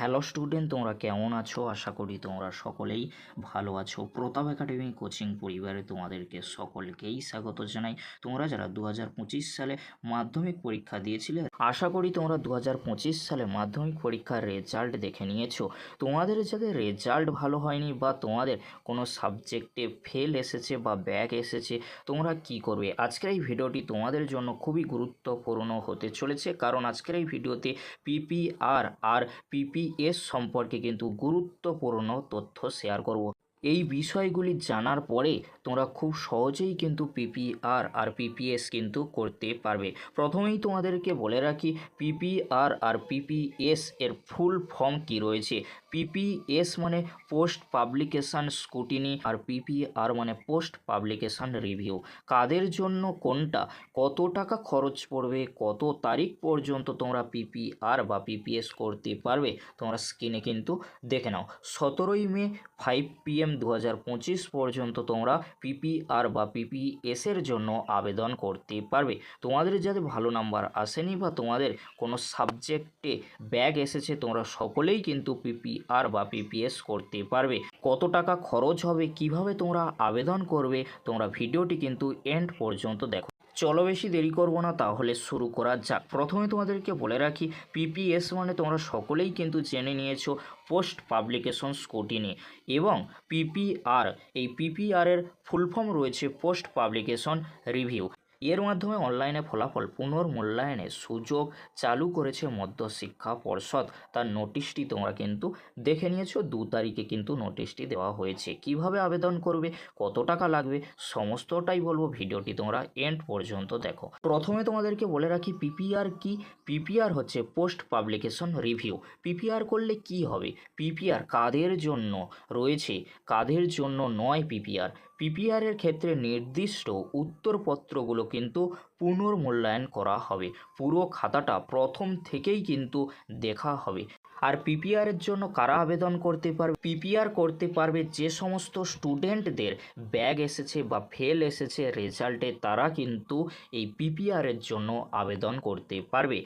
Hello student তোমরা কেমন আছো? আশা করি তোমরা সকলেই ভালো আছো। প্রতাপ একাডেমি কোচিং পরিবারে তোমাদেরকে সকলকেই স্বাগত জানাই। তোমরা যারা দু হাজার পঁচিশ সালে মাধ্যমিক পরীক্ষা দিয়েছিলে, আশা করি তোমরা দু হাজার পঁচিশ সালে মাধ্যমিক পরীক্ষার রেজাল্ট দেখে নিয়েছো। তোমাদের যাদের রেজাল্ট ভালো হয়নি বা তোমাদের কোনো সাবজেক্টে ফেল এসেছে বা ব্যাক এসেছে, তোমরা কি করবে? আজকের এই ভিডিওটি তোমাদের জন্য খুবই গুরুত্বপূর্ণ হতে চলেছে। কারণ আজকের এই ভিডিওতে পিপিআর আর পিপিএস সম্পর্কে কিন্তু গুরুত্বপূর্ণ তথ্য শেয়ার করব। এই বিষয়গুলি জানার পরে তোমরা খুব সহজেই কিন্তু পিপিআর আর পিপিএস কিন্তু করতে পারবে। প্রথমেই তোমাদেরকে বলে রাখি পিপিআর আর পিপিএস এর ফুল ফর্ম কি রয়েছে? পিপিএস মানে পোস্ট পাবলিকেশান স্কুটিনি আর পিপিআর মানে পোস্ট পাবলিকেশান রিভিউ কাদের জন্য কোনটা, কত টাকা খরচ পড়বে, কত তারিখ পর্যন্ত তোমরা পিপিআর বা পিপিএস করতে পারবে, তোমরা স্ক্রিনে কিন্তু দেখে নাও। সতেরোই মে ফাইভ পিএম দু হাজার পঁচিশ পর্যন্ত তোমরা পিপিআর বা পিপিএসের জন্য আবেদন করতে পারবে। তোমাদের যাদের ভালো নাম্বার আসেনি বা তোমাদের কোনো সাবজেক্টে ব্যাগ এসেছে, তোমরা সকলেই কিন্তু পিপিআর বা পিপিএস করতে পারবে। কত টাকা খরচ হবে, কীভাবে তোমরা আবেদন করবে, তোমরা ভিডিওটি কিন্তু এন্ড পর্যন্ত দেখো। চলো বেশি দেরি করব না, তাহলে শুরু করা যাক। প্রথমে তোমাদেরকে বলে রাখি পিপিএস মানে তোমরা সকলেই কিন্তু জেনে নিয়েছো পোস্ট পাবলিকেশন স্কুটিনি এবং পিপিআর এই পিপিআরের ফুল ফর্ম রয়েছে পোস্ট পাবলিকেশন রিভিউ। এর মাধ্যমে অনলাইনে ফলাফল পুনর্মূল্যায়নের সুযোগ চালু করেছে মধ্য শিক্ষা পর্ষদ। তার নোটিশটি তোমরা কিন্তু দেখে নিয়েছো, দু তারিখে কিন্তু নোটিশটি দেওয়া হয়েছে। কীভাবে আবেদন করবে, কত টাকা লাগবে, সমস্তটাই বলব ভিডিওটি তোমরা এন্ড পর্যন্ত দেখো। প্রথমে তোমাদেরকে বলে রাখি পিপিআর কি? পিপিআর হচ্ছে পোস্ট পাবলিকেশন রিভিউ পিপিআর করলে কি হবে? পিপিআর কাদের জন্য রয়েছে? কাদের জন্য নয় পিপিআর পিপিআরের ক্ষেত্রে নির্দিষ্ট উত্তরপত্রগুলো কিন্তু পুনর্মূল্যায়ন করা হবে। পুরো খাতাটা প্রথম থেকেই কিন্তু দেখা হবে। আর পিপিআরের জন্য কারা আবেদন করতে পারবে? পিপিআর করতে পারবে যে সমস্ত স্টুডেন্টদের ব্যাগ এসেছে বা ফেল এসেছে রেজাল্টে তারা কিন্তু এই পিপিআরের জন্য আবেদন করতে পারবে।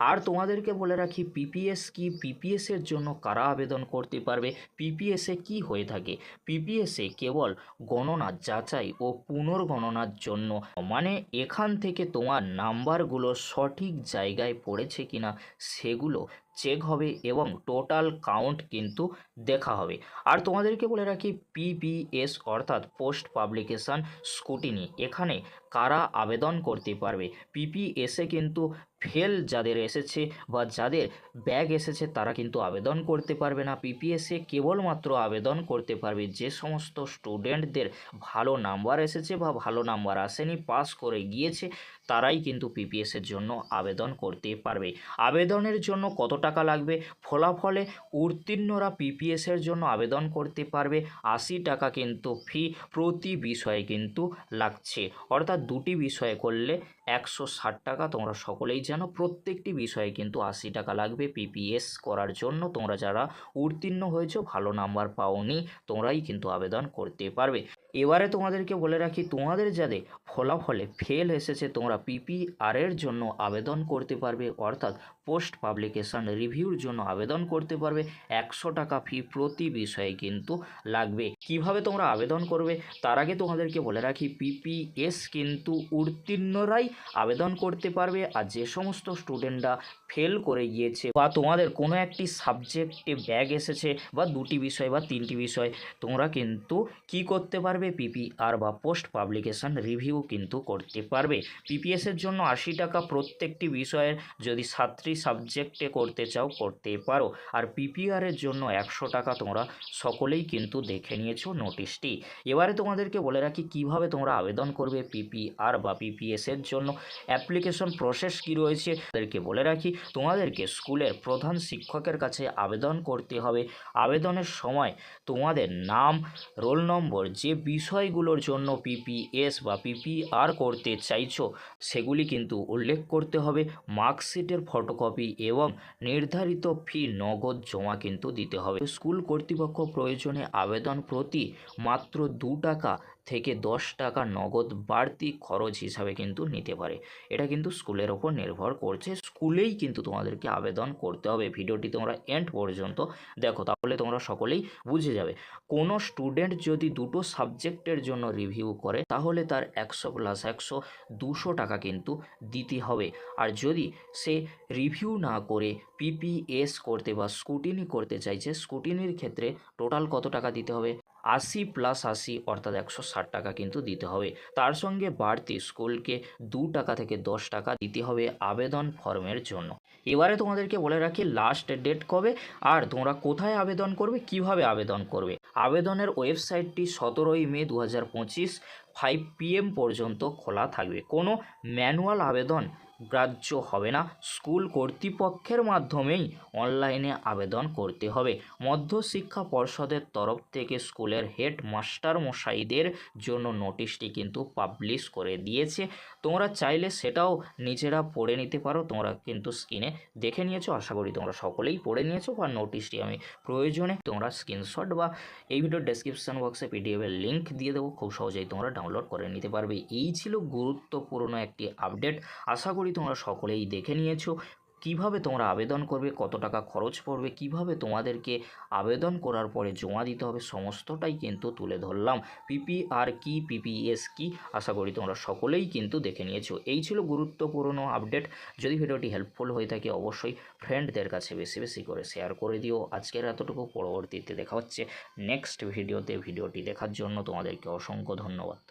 আর তোমাদেরকে বলে রাখি পিপিএস কি পিপিএসের জন্য কারা আবেদন করতে পারবে? পিপিএসে কি হয়ে থাকে? পিপিএসে কেবল গণনা, যাচাই ও পুনর্গণনার জন্য। মানে এখান থেকে তোমার নাম্বারগুলো সঠিক জায়গায় পড়েছে কিনা, সেগুলো চেক হবে এবং টোটাল কাউন্ট কিন্তু দেখা হবে। আর তোমাদেরকে বলে রাখি পিপিএস অর্থাৎ পোস্ট পাবলিকেশন স্কুটিনি এখানে কারা আবেদন করতে পারবে? পিপিএসে কিন্তু ফেল যাদের এসেছে বা যাদের ব্যাগ এসেছে তারা কিন্তু আবেদন করতে পারবে না। পিপিএসে কেবলমাত্র আবেদন করতে পারবে যে সমস্ত স্টুডেন্টদের ভালো নাম্বার এসেছে বা ভালো নাম্বার আসেনি পাস করে গিয়েছে তারাই কিন্তু পিপিএসের জন্য আবেদন করতে পারবে। আবেদনের জন্য কত টাকা লাগবে। ফলাফলে উত্তীর্ণরা পিপিএসের জন্য আবেদন করতে পারবে। আশি টাকা কিন্তু ফি প্রতি বিষয়ে কিন্তু লাগছে। অর্থাৎ দুটি বিষয়ে করলে একশো ষাট টাকা তোমরা সকলেই জানো। প্রত্যেকটি বিষয়ে কিন্তু আশি টাকা লাগবে। পিপিএস করার জন্য তোমরা যারা উত্তীর্ণ হয়েছো, ভালো নাম্বার পাওনি, তোমরাই কিন্তু আবেদন করতে পারবে। এবারে তোমাদেরকে বলে রাখি, তোমাদের যাদের ফলাফলে ফেল এসেছে, তোমরা পিপিআর এর জন্য আবেদন করতে পারবে। অর্থাৎ পোস্ট পাবলিকেশন রিভিউর জন্য আবেদন করতে পারবে। একশো টাকা ফি প্রতি বিষয়ে কিন্তু লাগবে। কীভাবে তোমরা আবেদন করবে? তার আগে তোমাদেরকে বলে রাখি পিপিএস কিন্তু উত্তীর্ণরাই আবেদন করতে পারবে আর যে সমস্ত স্টুডেন্টরা ফেল করে গিয়েছে বা তোমাদের কোনো একটি সাবজেক্টে ব্যাগ এসেছে বা দুটি বিষয় বা তিনটি বিষয়, তোমরা কিন্তু কি করতে পারবে? পিপিআর বা পোস্ট পাবলিকেশন রিভিউ কিন্তু করতে পারবে। পিপিএসের জন্য আশি টাকা প্রত্যেকটি বিষয়ের যদি সাতটি সাবজেক্টে করতে চাও, করতে পারো। আর পিপিআরের জন্য একশো টাকা তোমরা সকলেই কিন্তু দেখে নিয়েছো নোটিশটি এবারে তোমাদেরকে বলে রাখি, কীভাবে তোমরা আবেদন করবে পিপিআর বা পিপিএসের জন্য? অ্যাপ্লিকেশন প্রসেস কি রয়েছে তাদেরকে বলে রাখি, তোমাদেরকে স্কুলের প্রধান শিক্ষকের কাছে আবেদন করতে হবে। আবেদনের সময় তোমাদের নাম, রোল নম্বর, যে বিষয়গুলোর জন্য পিপিএস বা পিপিআর করতে চাইছো, সেগুলি কিন্তু উল্লেখ করতে হবে। মার্কশিটের ফটোকপি এবং নির্ধারিত ফি নগদ জমা কিন্তু দিতে হবে। স্কুল কর্তৃপক্ষ প্রয়োজনে আবেদন প্রতি মাত্র দু টাকা থেকে দশ টাকা নগদ বাড়তি খরচ হিসাবে কিন্তু নিতে পারে। এটা কিন্তু স্কুলের ওপর নির্ভর করছে। স্কুলেই কিন্তু তোমাদেরকে আবেদন করতে হবে। ভিডিওটি তোমরা এন্ড পর্যন্ত দেখো, তাহলে তোমরা সকলেই বুঝে যাবে। কোনো স্টুডেন্ট যদি দুটো সাবজেক্টের জন্য রিভিউ করে, তাহলে তার একশো প্লাস একশো দুশো টাকা কিন্তু দিতে হবে। আর যদি সে রিভিউ না করে পিপিএস করতে বা স্কুটিনি করতে চাইছে স্কুটিনির ক্ষেত্রে টোটাল কত টাকা দিতে হবে? আশি প্লাস আশি অর্থাৎ একশো ষাট টাকা কিন্তু দিতে হবে। তার সঙ্গে বাড়তি স্কুলকে দু টাকা থেকে দশ টাকা দিতে হবে আবেদন ফর্মের জন্য। এবারে তোমাদেরকে বলে রাখি লাস্ট ডেট কবে আর তোমরা কোথায় আবেদন করবে, কীভাবে আবেদন করবে? আবেদনের ওয়েবসাইটটি সতেরোই মে দু হাজার পঁচিশ ফাইভ পিএম পর্যন্ত খোলা থাকবে। কোনো ম্যানুয়াল আবেদন গ্রাহ্য হবে না। স্কুল কর্তৃপক্ষের মাধ্যমেই অনলাইনে আবেদন করতে হবে। মধ্যশিক্ষা পর্ষদের তরফ থেকে স্কুলের হেড মাস্টার মশাইদের জন্য নোটিশটি কিন্তু পাবলিশ করে দিয়েছে। তোমরা চাইলে সেটাও নিজেরা পড়ে নিতে পারো। তোমরা কিন্তু স্ক্রিনে দেখে নিয়েছো। আশা করি তোমরা সকলেই পড়ে নিয়েছো বা নোটিশটি আমি প্রয়োজনে তোমরা স্ক্রিনশট বা এই ভিডিওর ডেসক্রিপশন বক্সে পিডিএফের লিঙ্ক দিয়ে দেবো। খুব সহজেই তোমরা ডাউনলোড করে নিতে পারবে। এই ছিল গুরুত্বপূর্ণ একটি আপডেট আশা করি তোমরা সকলেই দেখে নিয়েছো। কীভাবে তোমরা আবেদন করবে, কত টাকা খরচ পড়বে, কীভাবে তোমাদেরকে আবেদন করার পরে জমা দিতে হবে, সমস্তটাই কিন্তু তুলে ধরলাম। পিপিআর কি, পিপিএস কি, আশা করি তোমরা সকলেই কিন্তু দেখে নিয়েছো। এই ছিল গুরুত্বপূর্ণ আপডেট। যদি ভিডিওটি হেল্পফুল হয়ে থাকে, অবশ্যই ফ্রেন্ডদের কাছে বেশি বেশি করে শেয়ার করে দিও। আজকের এতটুকু, পরবর্তীতে দেখা হচ্ছে নেক্সট ভিডিওতে ভিডিওটি দেখার জন্য তোমাদেরকে অসংখ্য ধন্যবাদ।